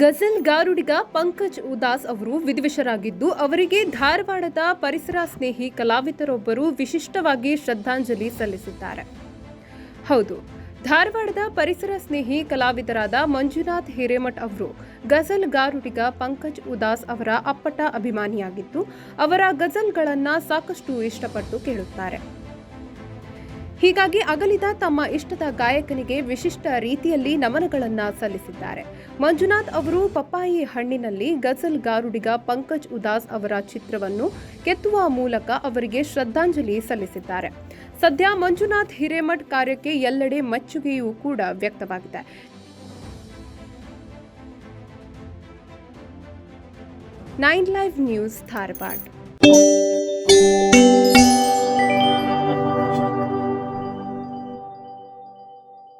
ಗಜಲ್ ಗಾರುಡಿಗ ಪಂಕಜ್ ಉದಾಸ್ ಅವರು ವಿದ್ವೇಷರಾಗಿದ್ದು ಅವರಿಗೆ ಧಾರವಾಡದ ಪರಿಸರ ಸ್ನೇಹಿ ಕಲಾವಿದರೊಬ್ಬರು ವಿಶಿಷ್ಟವಾಗಿ ಶ್ರದ್ಧಾಂಜಲಿ ಸಲ್ಲಿಸಿದ್ದಾರೆ. ಹೌದು, ಧಾರವಾಡದ ಪರಿಸರ ಸ್ನೇಹಿ ಕಲಾವಿದರಾದ ಮಂಜುನಾಥ್ ಹಿರೇಮಠ್ ಅವರು ಗಜಲ್ ಗಾರುಡಿಗ ಪಂಕಜ್ ಉದಾಸ್ ಅವರ ಅಪ್ಪಟ ಅಭಿಮಾನಿಯಾಗಿದ್ದು, ಅವರ ಗಜಲ್ಗಳನ್ನು ಸಾಕಷ್ಟು ಇಷ್ಟಪಟ್ಟು ಕೇಳುತ್ತಾರೆ. ಹೀಗಾಗಿ ಅಗಲಿದ ತಮ್ಮ ಇಷ್ಟದ ಗಾಯಕನಿಗೆ ವಿಶಿಷ್ಟ ರೀತಿಯಲ್ಲಿ ನಮನಗಳನ್ನು ಸಲ್ಲಿಸಿದ್ದಾರೆ. ಮಂಜುನಾಥ್ ಅವರು ಪಪ್ಪಾಯಿ ಹಣ್ಣಿನಲ್ಲಿ ಗಜಲ್ ಗಾರುಡಿಗ ಪಂಕಜ್ ಉದಾಸ್ ಅವರ ಚಿತ್ರವನ್ನು ಕೆತ್ತುವ ಮೂಲಕ ಅವರಿಗೆ ಶ್ರದ್ಧಾಂಜಲಿ ಸಲ್ಲಿಸಿದ್ದಾರೆ. ಸದ್ಯ ಮಂಜುನಾಥ್ ಹಿರೇಮಠ್ ಕಾರ್ಯಕ್ಕೆ ಎಲ್ಲೆಡೆ ಮೆಚ್ಚುಗೆಯೂ ಕೂಡ ವ್ಯಕ್ತವಾಗಿದೆ. Nine live news Dharwad.